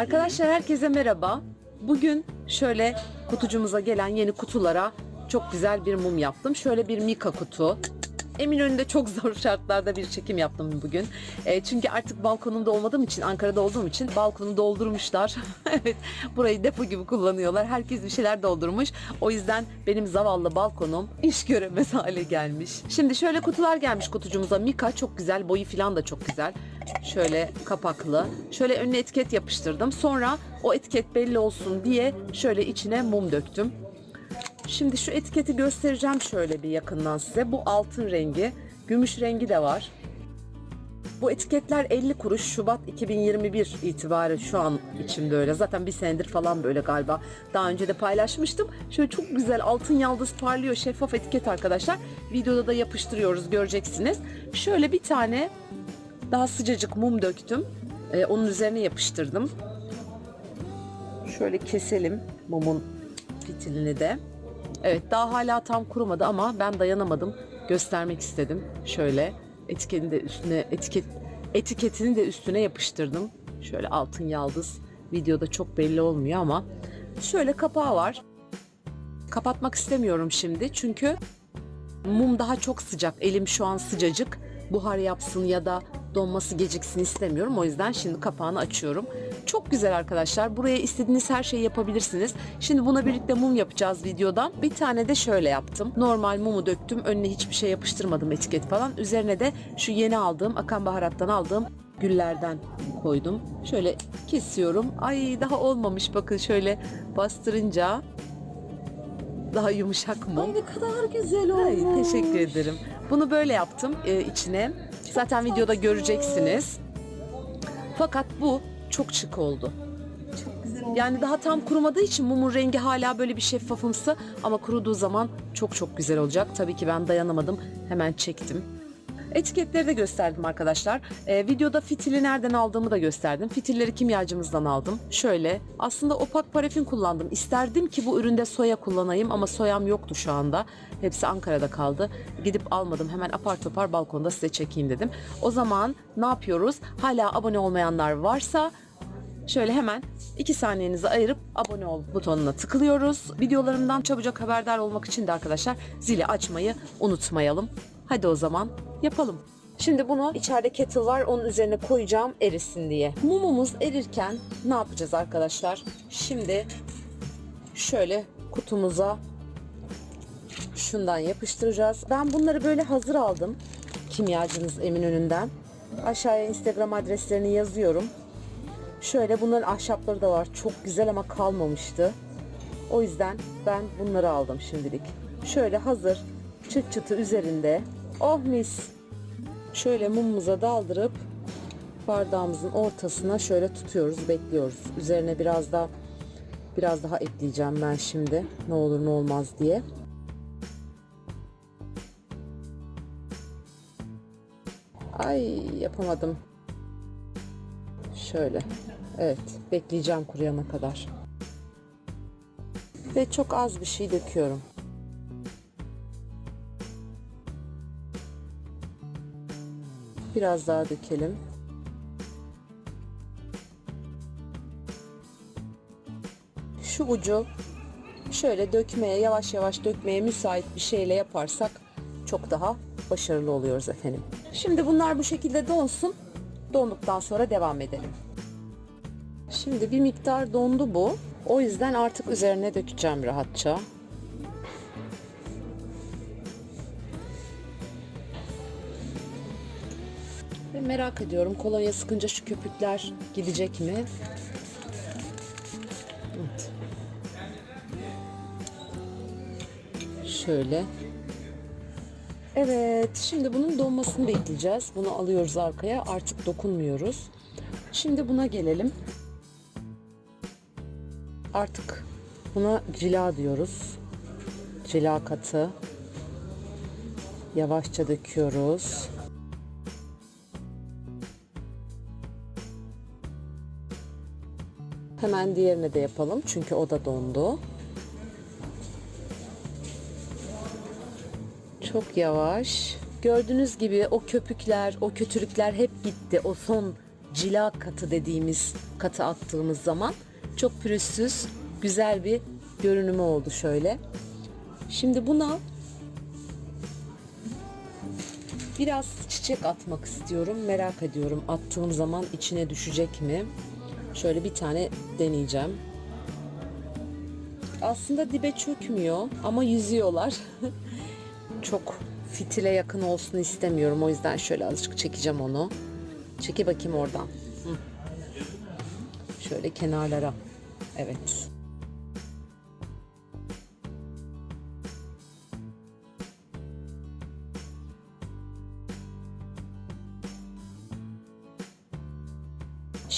Arkadaşlar herkese merhaba. Bugün şöyle kutucumuza gelen yeni kutulara çok güzel bir mum yaptım. Şöyle bir Mika kutu. Eminönü'nde çok zor şartlarda bir çekim yaptım bugün. E, çünkü artık balkonumda olmadığım için, Ankara'da olduğum için balkonumu doldurmuşlar. evet, burayı depo gibi kullanıyorlar. Herkes bir şeyler doldurmuş. O yüzden benim zavallı balkonum iş göremez hale gelmiş. Şimdi şöyle kutular gelmiş kutucumuza. Mika çok güzel, boyu falan da çok güzel. Şöyle kapaklı. Şöyle önüne etiket yapıştırdım. Sonra o etiket belli olsun diye şöyle içine mum döktüm. Şimdi şu etiketi göstereceğim şöyle bir yakından size. Bu altın rengi, gümüş rengi de var. Bu etiketler 50 kuruş Şubat 2021 itibariyle şu an içimde öyle. Zaten bir senedir falan böyle galiba. Daha önce de paylaşmıştım. Şöyle çok güzel altın yaldız parlıyor şeffaf etiket arkadaşlar. Videoda da yapıştırıyoruz göreceksiniz. Şöyle bir tane daha sıcacık mum döktüm. Ee, onun üzerine yapıştırdım. Şöyle keselim mumun fitilini de. Evet daha hala tam kurumadı ama ben dayanamadım. Göstermek istedim. Şöyle etiketini de üstüne etiket etiketini de üstüne yapıştırdım. Şöyle altın yaldız. Videoda çok belli olmuyor ama şöyle kapağı var. Kapatmak istemiyorum şimdi çünkü mum daha çok sıcak. Elim şu an sıcacık. Buhar yapsın ya da donması geciksin istemiyorum. O yüzden şimdi kapağını açıyorum. Çok güzel arkadaşlar. Buraya istediğiniz her şeyi yapabilirsiniz. Şimdi buna birlikte mum yapacağız videodan. Bir tane de şöyle yaptım. Normal mumu döktüm. Önüne hiçbir şey yapıştırmadım etiket falan. Üzerine de şu yeni aldığım akan baharattan aldığım güllerden koydum. Şöyle kesiyorum. Ay daha olmamış bakın şöyle bastırınca daha yumuşak mum. Ay ne kadar güzel Ay, olmuş. teşekkür ederim. Bunu böyle yaptım e, içine. Zaten videoda tatlı. göreceksiniz. Fakat bu çok şık oldu. Çok güzel olmuş. Yani daha tam kurumadığı için mumun rengi hala böyle bir şeffafımsı ama kuruduğu zaman çok çok güzel olacak. Tabii ki ben dayanamadım. Hemen çektim. Etiketleri de gösterdim arkadaşlar. Ee, videoda fitili nereden aldığımı da gösterdim. Fitilleri kimyacımızdan aldım. Şöyle aslında opak parafin kullandım. İsterdim ki bu üründe soya kullanayım ama soyam yoktu şu anda. Hepsi Ankara'da kaldı. Gidip almadım. Hemen apar topar balkonda size çekeyim dedim. O zaman ne yapıyoruz? Hala abone olmayanlar varsa Şöyle hemen 2 saniyenizi ayırıp abone ol butonuna tıklıyoruz. Videolarımdan çabucak haberdar olmak için de arkadaşlar zili açmayı unutmayalım. Hadi o zaman yapalım. Şimdi bunu içeride kettle var onun üzerine koyacağım erisin diye. Mumumuz erirken ne yapacağız arkadaşlar? Şimdi şöyle kutumuza şundan yapıştıracağız. Ben bunları böyle hazır aldım. Kimyacınız Eminönü'nden. Aşağıya Instagram adreslerini yazıyorum. Şöyle bunların ahşapları da var. Çok güzel ama kalmamıştı. O yüzden ben bunları aldım şimdilik. Şöyle hazır çıt çıtı üzerinde. Oh mis. Şöyle mumumuza daldırıp bardağımızın ortasına şöyle tutuyoruz, bekliyoruz. Üzerine biraz da biraz daha ekleyeceğim ben şimdi. Ne olur ne olmaz diye. Ay yapamadım. Şöyle. Evet. Bekleyeceğim kuruyana kadar. Ve çok az bir şey döküyorum. Biraz daha dökelim. Şu ucu şöyle dökmeye, yavaş yavaş dökmeye müsait bir şeyle yaparsak çok daha başarılı oluyoruz efendim. Şimdi bunlar bu şekilde donsun. Donduktan sonra devam edelim. Şimdi bir miktar dondu bu. O yüzden artık üzerine dökeceğim rahatça. Ve merak ediyorum kolonya sıkınca şu köpükler gidecek mi? Evet. Şöyle. Evet, şimdi bunun donmasını bekleyeceğiz. Bunu alıyoruz arkaya. Artık dokunmuyoruz. Şimdi buna gelelim. Artık buna cila diyoruz. Cila katı. Yavaşça döküyoruz. Hemen diğerini de yapalım çünkü o da dondu. Çok yavaş. Gördüğünüz gibi o köpükler, o kötülükler hep gitti. O son cila katı dediğimiz katı attığımız zaman çok pürüzsüz, güzel bir görünümü oldu şöyle. Şimdi buna biraz çiçek atmak istiyorum. Merak ediyorum attığım zaman içine düşecek mi? Şöyle bir tane deneyeceğim. Aslında dibe çökmüyor ama yüzüyorlar. Çok fitile yakın olsun istemiyorum. O yüzden şöyle azıcık çekeceğim onu. Çeki bakayım oradan. Şöyle kenarlara. Evet.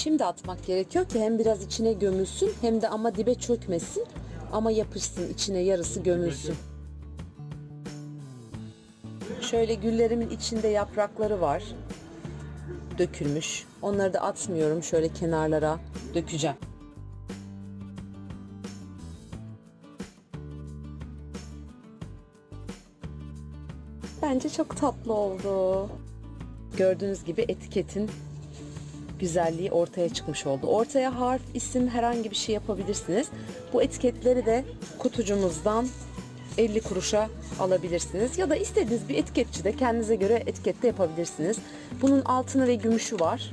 Şimdi atmak gerekiyor ki hem biraz içine gömülsün hem de ama dibe çökmesin ama yapışsın içine yarısı gömülsün. Şöyle güllerimin içinde yaprakları var. Dökülmüş. Onları da atmıyorum. Şöyle kenarlara dökeceğim. Bence çok tatlı oldu. Gördüğünüz gibi etiketin güzelliği ortaya çıkmış oldu. Ortaya harf, isim herhangi bir şey yapabilirsiniz. Bu etiketleri de kutucumuzdan 50 kuruşa alabilirsiniz. Ya da istediğiniz bir etiketçide kendinize göre etikette yapabilirsiniz. Bunun altını ve gümüşü var.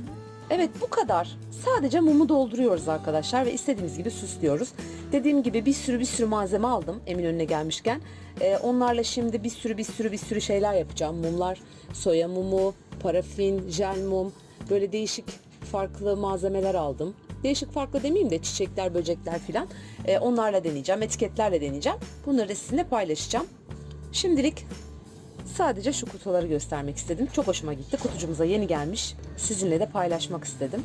Evet bu kadar. Sadece mumu dolduruyoruz arkadaşlar ve istediğimiz gibi süslüyoruz. Dediğim gibi bir sürü bir sürü malzeme aldım Eminönü'ne gelmişken. Ee, onlarla şimdi bir sürü bir sürü bir sürü şeyler yapacağım. Mumlar, soya mumu, parafin, jel mum, böyle değişik farklı malzemeler aldım. Değişik farklı demeyeyim de çiçekler, böcekler filan. Ee, onlarla deneyeceğim, etiketlerle deneyeceğim. Bunları da sizinle paylaşacağım. Şimdilik sadece şu kutuları göstermek istedim. Çok hoşuma gitti. Kutucumuza yeni gelmiş. Sizinle de paylaşmak istedim.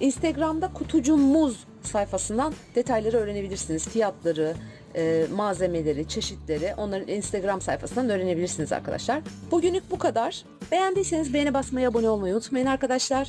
Instagram'da kutucum muz sayfasından detayları öğrenebilirsiniz. Fiyatları, e, malzemeleri, çeşitleri onların Instagram sayfasından öğrenebilirsiniz arkadaşlar. Bugünlük bu kadar. Beğendiyseniz beğene basmayı, abone olmayı unutmayın arkadaşlar.